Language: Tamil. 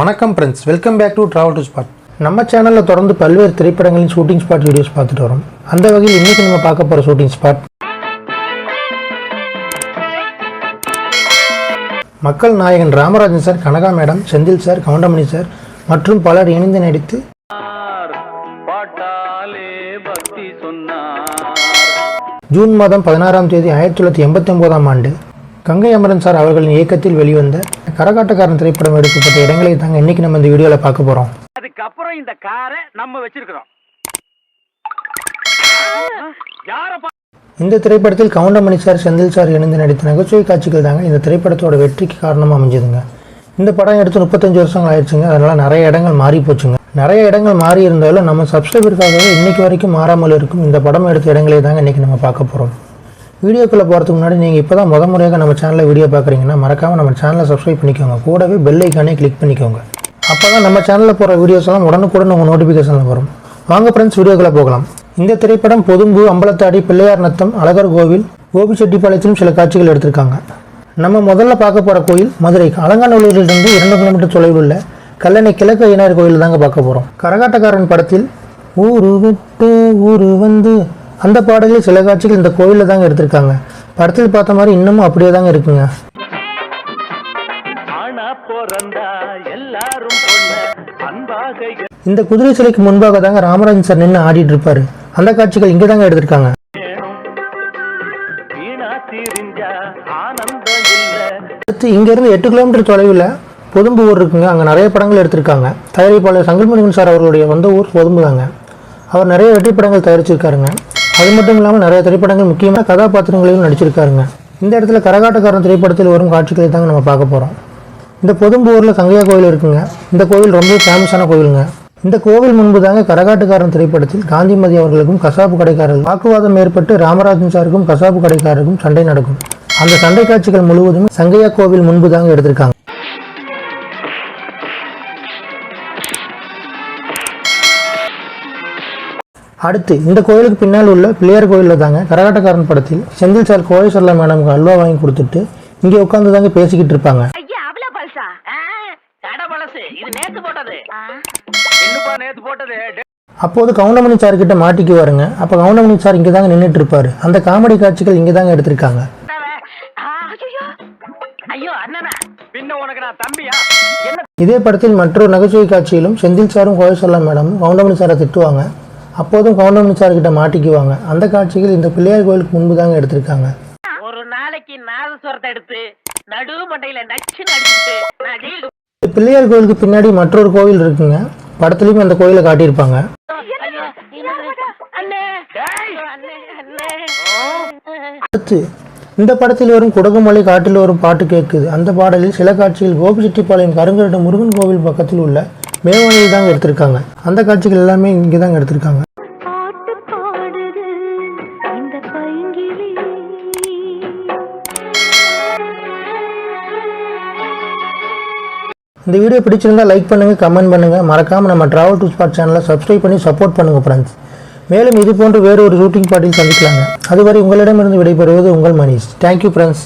வணக்கம் friends welcome back to travel to spot நம்ம சேனலில் தொடர்ந்து பல்வேறு திரைப்படங்களின் ஷூட்டிங் ஸ்பாட் வீடியோஸ் பார்த்துட்டு வரோம். அந்த வகையில் இன்றைக்கி நம்ம பார்க்க போகிற ஷூட்டிங் ஸ்பாட் மக்கள் நாயகன் Ramarajan sir Kanaka madam Senthil sir Goundamani sir மற்றும் பலர் இணைந்து நடித்து ஜூன் மாதம் பதினாறாம் தேதி ஆயிரத்தி தொள்ளாயிரத்தி எண்பத்தி ஒன்பதாம் ஆண்டு கங்கை அமரன் சார் அவர்களின் இயக்கத்தில் வெளிவந்த கரகாட்டக்காரன் திரைப்படம் எடுக்கப்பட்ட இடங்களை தாங்க இன்றைக்கி நம்ம இந்த வீடியோவில் பார்க்க போகிறோம் அதுக்கப்புறம் இந்த காரை நம்ம வச்சிருக்கிறோம். இந்த திரைப்படத்தில் கவுண்டமணி சார் செந்தில் சார் இணைந்து நடித்த நகைச்சுவை காட்சிகள் தாங்க இந்த திரைப்படத்தோட வெற்றிக்கு காரணமாக அமைஞ்சதுங்க. இந்த படம் எடுத்து முப்பத்தஞ்சு வருஷங்கள் ஆயிடுச்சுங்க. அதனால் நிறைய இடங்கள் மாறி போச்சுங்க. நிறைய இடங்கள் மாறி இருந்தாலும் நம்ம சப்ஸ்கிரைபருக்காகவே இன்னைக்கு வரைக்கும் மாறாமல் இருக்கும் இந்த படம் எடுத்த இடங்களை தாங்க இன்றைக்கி நம்ம பார்க்க போகிறோம் வீடியோக்குள்ளே போகிறதுக்கு முன்னாடி நீங்கள் இப்போ தான் முத முறையாக நம்ம சேனலில் வீடியோ பார்க்குறீங்கன்னா மறக்காமல் நம்ம சேனலை சப்ஸ்கிரைப் பண்ணிக்கோங்க. கூடவே பெல் ஐக்கானே கிளிக் பண்ணிக்கோங்க. அப்போ தான் நம்ம சேனலில் போகிற வீடியோஸ் எல்லாம் உடனுக்குடன் உங்கள் நோட்டிஃபிகேஷனில் வரும். வாங்க ஃப்ரெண்ட்ஸ் வீடியோக்குள்ளே போகலாம். இந்த திரைப்படம் பொதும்பு அம்பலத்தாடி பிள்ளையார் நத்தம் அழகர் கோவில் கோபிச்செட்டிப்பாளையத்திலும் சில காட்சிகள் எடுத்திருக்காங்க. நம்ம முதல்ல பார்க்க போகிற கோயில் மதுரை. அலங்காநல்லூரிலிருந்து இரண்டு கிலோமீட்டர் தொலைவில் உள்ள கல்லணை கிழக்கு ஐயனார் கோயில் தாங்க பார்க்க போகிறோம் கரகாட்டக்காரன் படத்தில் ஊரு விட்டு ஊரு வந்து அந்த பாடலில் சில காட்சிகள் இந்த கோயிலில் தாங்க எடுத்திருக்காங்க. படத்தில் பார்த்த மாதிரி இன்னமும் அப்படியே தாங்க இருக்குங்க. இந்த குதிரை சிலைக்கு முன்பாக தாங்க ராமராஜன் சார் நின்று ஆடிட்டு இருப்பாரு. அந்த காட்சிகள் இங்கே தாங்க எடுத்திருக்காங்க. அடுத்து இங்கேருந்து எட்டு கிலோமீட்டர் தொலைவில் பொதும்பு ஊர் இருக்குங்க. அங்கே நிறைய படங்கள் எடுத்திருக்காங்க. தயாரிப்பாளர் சங்கல்முருகன் சார் அவர்களுடைய சொந்த ஊர் பொதும்பு தாங்க அவர் நிறைய வெற்றி படங்கள் தயாரிச்சிருக்காருங்க. அது மட்டும் இல்லாமல் நிறைய திரைப்படங்கள் முக்கியமான கதாபாத்திரங்களிலும் நடிச்சிருக்காருங்க. இந்த இடத்துல கரகாட்டக்காரன் திரைப்படத்தில் வரும் காட்சிகளை தாங்க நம்ம பார்க்க போகிறோம் இந்த பொதும்பூரில் சங்கையா கோயில் இருக்குங்க. இந்த கோவில் ரொம்ப ஃபேமஸான கோவிலுங்க இந்த கோவில் முன்பு தாங்க கரகாட்டுக்காரன் திரைப்படத்தில் காந்திமதி அவர்களுக்கும் கசாப்பு கடைக்காரர்கள் வாக்குவாதம் ஏற்பட்டு ராமராஜன் சாருக்கும் கசாப்பு கடைக்காரருக்கும் சண்டை நடக்கும். அந்த சண்டை காட்சிகள் முழுவதும் சங்கையா கோவில் முன்பு தாங்க எடுத்திருக்காங்க. அடுத்து இந்த கோயிலுக்கு பின்னால் உள்ள பிள்ளையார் கோயிலில் தாங்க கரகாட்டக்காரன் படத்தில் செந்தில் சார் கோவை சொல்ல மேடம்க்கு அல்வா வாங்கி கொடுத்துட்டு இங்கே உட்காந்து தாங்க பேசிக்கிட்டு இருப்பாங்க. ஐயா அவ்வளோ பல்சா? கடை பழசு இது நேத்து போட்டது. என்னப்பா நேத்து போட்டது? அப்போது கவுண்டமணி சார் கிட்ட மாட்டிக்குவாருங்க அப்போ கவுண்டமணி சார் இங்கே தாங்க நின்றுட்டு இருப்பாரு. அந்த காமெடி காட்சிகள் இங்கே தாங்க எடுத்திருக்காங்க. இதே படத்தில் மற்றொரு நகைச்சுவை காட்சியிலும் செந்தில் சாரும் கோவை சொல்ல மேடமும் கவுண்டமணி சாரை திட்டுவாங்க. அப்போதும் கவுண்டமணி சார் கிட்ட மாட்டிக்குவாங்க. அந்த காட்சிகள் இந்த பிள்ளையார் கோயிலுக்கு முன்பு தாங்க எடுத்திருக்காங்க. ஒரு நாளைக்கு நாதஸ்வரத்தை எடுத்து நடு மண்டையில இந்த பிள்ளையார் கோயிலுக்கு பின்னாடி மற்றொரு கோவில் இருக்குங்க. படத்துலையும் அந்த கோயிலை காட்டியிருப்பாங்க. அடுத்து இந்த படத்தில் வரும் குடகுமலை காட்டில் வரும் பாட்டு கேட்குது. அந்த பாடலில் சில காட்சிகள் கோபிச்செட்டிப்பாளையம் கருங்கரட்டு முருகன் கோவில் பக்கத்தில் உள்ள மேவானியில் தாங்க எடுத்திருக்காங்க. அந்த காட்சிகள் எல்லாமே இங்கே தாங்க எடுத்திருக்காங்க. இந்த வீடியோ பிடிச்சிருந்தா லைக் பண்ணுங்க கமெண்ட் பண்ணுங்க. மறக்காம நம்ம டிராவல் டு ஸ்பாட் சேனலை சப்ஸ்கிரைப் பண்ணி சப்போர்ட் பண்ணுங்க ஃப்ரெண்ட்ஸ் மேலும் இது போன்று வேறு ஒரு ஷூட்டிங் பாட்டில் சந்திக்கலாங்க. அதுவரை உங்களிடமிருந்து விடைபெறுவது உங்கள் மணிஷ். Thank you friends